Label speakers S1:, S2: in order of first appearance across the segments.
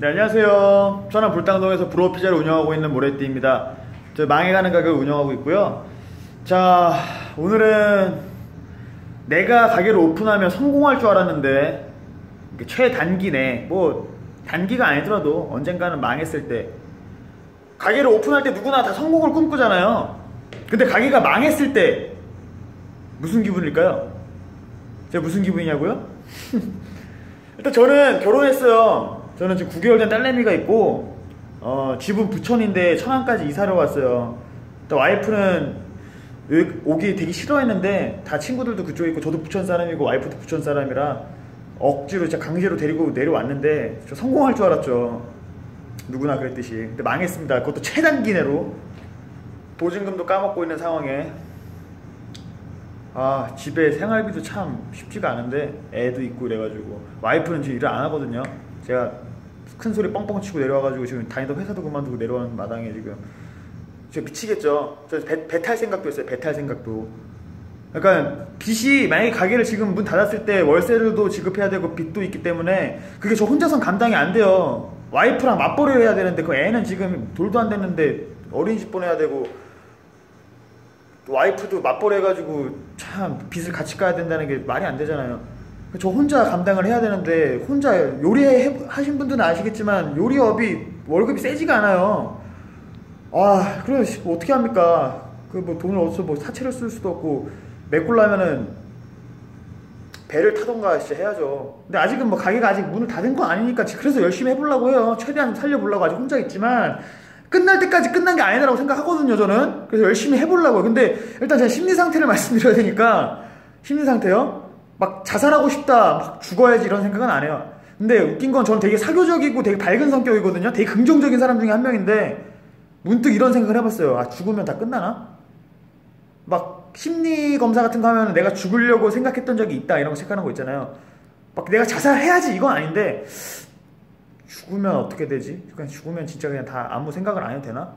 S1: 네, 안녕하세요. 천안 불당동에서 브로 피자를 운영하고 있는 모래띠입니다. 저 망해가는 가게를 운영하고 있고요. 자, 오늘은 내가 가게를 오픈하면 성공할 줄 알았는데 최단기 내, 뭐 단기가 아니더라도 언젠가는 망했을 때 가게를 오픈할 때 누구나 다 성공을 꿈꾸잖아요. 근데 가게가 망했을 때 무슨 기분일까요? 제가 무슨 기분이냐고요? 일단 저는 결혼했어요. 저는 지금 9개월 된 딸내미가 있고 어, 집은 부천인데 천안까지 이사를 왔어요. 또 와이프는 오기 되게 싫어했는데 다 친구들도 그쪽에 있고 저도 부천 사람이고 와이프도 부천 사람이라 억지로 진짜 강제로 데리고 내려왔는데 저 성공할 줄 알았죠. 누구나 그랬듯이. 근데 망했습니다. 그것도 최단기 내로 보증금도 까먹고 있는 상황에 아 집에 생활비도 참 쉽지가 않은데 애도 있고 그래가지고 와이프는 지금 일을 안 하거든요 제가 큰 소리 뻥뻥 치고 내려와가지고 지금 다니던 회사도 그만두고 내려오는 마당에 지금 저 미치겠죠? 저배 탈 생각도 있어요. 배탈 생각도. 그러니까 빚이 만약에 가게를 지금 문 닫았을 때 월세도 지급해야 되고 빚도 있기 때문에 그게 저 혼자선 감당이 안 돼요. 와이프랑 맞벌이를 해야 되는데 그 애는 지금 돌도 안 됐는데 어린이집 보내야 되고 와이프도 맞벌이 해가지고 참 빚을 같이 까야 된다는 게 말이 안 되잖아요. 저 혼자 감당을 해야 되는데 혼자 요리 하신 분들은 아시겠지만 요리업이 월급이 세지가 않아요. 아, 그래 뭐 어떻게 합니까? 그 뭐 돈을 어디서 뭐 사채를 쓸 수도 없고 메꿀라면은 배를 타던가 진짜 해야죠. 근데 아직은 뭐 가게가 아직 문을 닫은 건 아니니까 그래서 열심히 해보려고 해요. 최대한 살려보려고 아직 혼자 있지만 끝날 때까지 끝난 게 아니라고 생각하거든요, 저는. 그래서 열심히 해보려고요. 근데 일단 제가 심리 상태를 말씀드려야 되니까, 심리 상태요? 막 자살하고 싶다, 막 죽어야지 이런 생각은 안 해요. 근데 웃긴 건 저는 되게 사교적이고 되게 밝은 성격이거든요. 되게 긍정적인 사람 중에 한 명인데, 문득 이런 생각을 해봤어요. 아, 죽으면 다 끝나나? 막 심리 검사 같은 거 하면 내가 죽으려고 생각했던 적이 있다, 이런 거 체크하는 거 있잖아요. 막 내가 자살해야지 이건 아닌데, 죽으면 어떻게 되지? 그냥 죽으면 진짜 그냥 다 아무 생각을 안 해도 되나?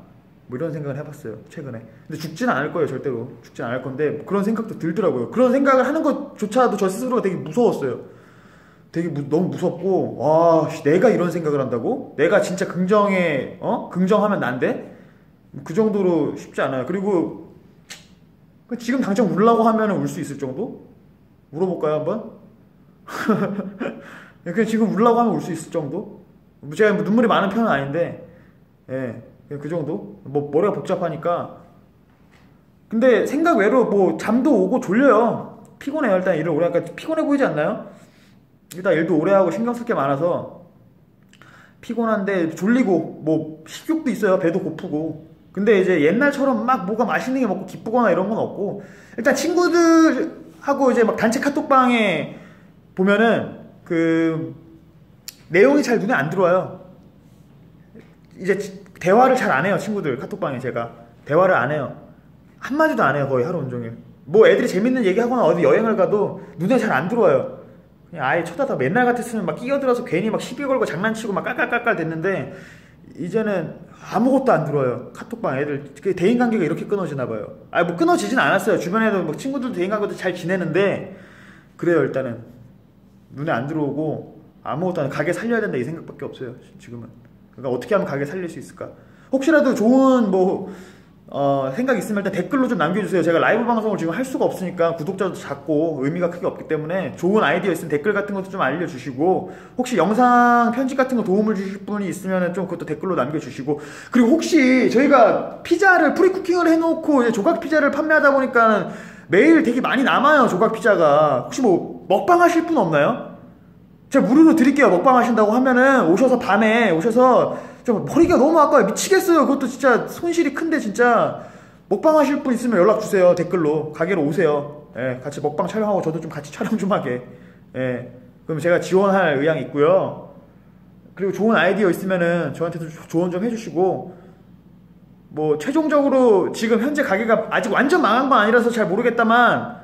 S1: 뭐 이런 생각을 해봤어요 최근에 근데 죽지는 않을 거예요 절대로 죽지는 않을 건데 그런 생각도 들더라고요 그런 생각을 하는 것조차도 저 스스로가 되게 무서웠어요 되게 무, 너무 무섭고 와 내가 이런 생각을 한다고? 내가 진짜 긍정에 어? 긍정하면 난데? 그 정도로 쉽지 않아요 그리고 지금 당장 울라고 하면 울 수 있을 정도? 울어볼까요 한번? 그냥 지금 울라고 하면 울 수 있을 정도? 뭐 제가 뭐 눈물이 많은 편은 아닌데, 예, 그 정도? 뭐 머리가 복잡하니까. 근데 생각 외로 뭐 잠도 오고 졸려요. 피곤해요. 일단 일을 오래 하니까 피곤해 보이지 않나요? 일단 일도 오래 하고 신경 쓸 게 많아서 피곤한데 졸리고 뭐 식욕도 있어요. 배도 고프고. 근데 이제 옛날처럼 막 뭐가 맛있는 게 먹고 기쁘거나 이런 건 없고 일단 친구들하고 이제 막 단체 카톡방에 보면은 그 내용이 잘 눈에 안 들어와요. 이제 대화를 잘 안 해요, 친구들. 카톡방에 제가. 대화를 안 해요. 한마디도 안 해요, 거의 하루 온종일. 뭐 애들이 재밌는 얘기 하거나 어디 여행을 가도 눈에 잘 안 들어와요. 그냥 아예 쳐다다 맨날 같았으면 막 끼어들어서 괜히 막 시비 걸고 장난치고 막 깔깔깔깔 됐는데 이제는 아무것도 안 들어요. 카톡방 애들 그 대인 관계가 이렇게 끊어지나 봐요. 아 뭐 끊어지진 않았어요. 주변에도 뭐 친구들 대인 관계도 잘 지내는데 그래요 일단은 눈에 안 들어오고 아무것도 안 가게 살려야 된다 이 생각밖에 없어요 지금은 그러니까 어떻게 하면 가게 살릴 수 있을까 혹시라도 좋은 뭐 어, 생각 있으면 일단 댓글로 좀 남겨주세요. 제가 라이브 방송을 지금 할 수가 없으니까 구독자도 작고 의미가 크게 없기 때문에 좋은 아이디어 있으면 댓글 같은 것도 좀 알려주시고 혹시 영상 편집 같은 거 도움을 주실 분이 있으면 좀 그것도 댓글로 남겨주시고 그리고 혹시 저희가 피자를 프리쿠킹을 해놓고 조각 피자를 판매하다 보니까 매일 되게 많이 남아요 조각 피자가 혹시 뭐 먹방 하실 분 없나요? 제가 무료로 드릴게요. 먹방 하신다고 하면은 오셔서 밤에 오셔서 좀 머리가 너무 아까워요. 미치겠어요. 그것도 진짜 손실이 큰데 진짜 먹방 하실 분 있으면 연락 주세요. 댓글로. 가게로 오세요. 예, 같이 먹방 촬영하고 저도 좀 같이 촬영 좀 하게. 예. 그럼 제가 지원할 의향이 있고요. 그리고 좋은 아이디어 있으면은 저한테도 조언 좀 해주시고 뭐 최종적으로 지금 현재 가게가 아직 완전 망한 건 아니라서 잘 모르겠다만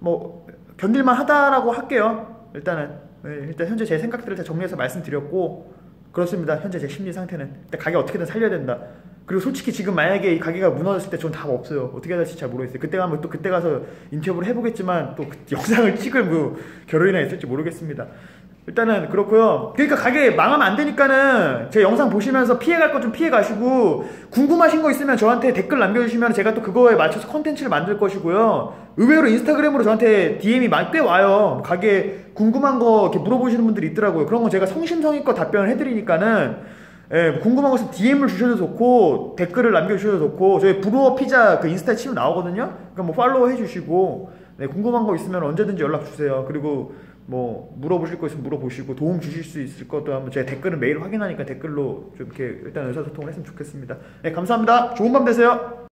S1: 뭐 견딜만 하다라고 할게요. 일단은 네, 일단 현재 제 생각들을 다 정리해서 말씀드렸고 그렇습니다. 현재 제 심리 상태는 일단 가게 어떻게든 살려야 된다. 그리고 솔직히 지금 만약에 이 가게가 무너졌을 때전답 없어요. 어떻게 해야 될지 잘 모르겠어요. 그때 가면 또 그때 가서 인터뷰를 해보겠지만 또 그 영상을 찍을 뭐 결혼이나 있을지 모르겠습니다. 일단은 그렇고요. 그러니까 가게 망하면 안 되니까는 제 영상 보시면서 피해갈 거 좀 피해 가시고 궁금하신 거 있으면 저한테 댓글 남겨주시면 제가 또 그거에 맞춰서 컨텐츠를 만들 것이고요. 의외로 인스타그램으로 저한테 DM이 꽤 와요. 가게 궁금한 거 이렇게 물어보시는 분들이 있더라고요. 그런 거 제가 성심성의껏 답변을 해드리니까는 예, 궁금한 것은 DM을 주셔도 좋고 댓글을 남겨주셔도 좋고 저희 브루어 피자 그 인스타에 치면 나오거든요. 그러니까 뭐 팔로우 해주시고 네, 궁금한 거 있으면 언제든지 연락 주세요. 그리고 뭐 물어보실 거 있으면 물어보시고 도움 주실 수 있을 것도 한번 제가 댓글은 매일 확인하니까 댓글로 좀 이렇게 일단 의사소통을 했으면 좋겠습니다. 네, 감사합니다. 좋은 밤 되세요.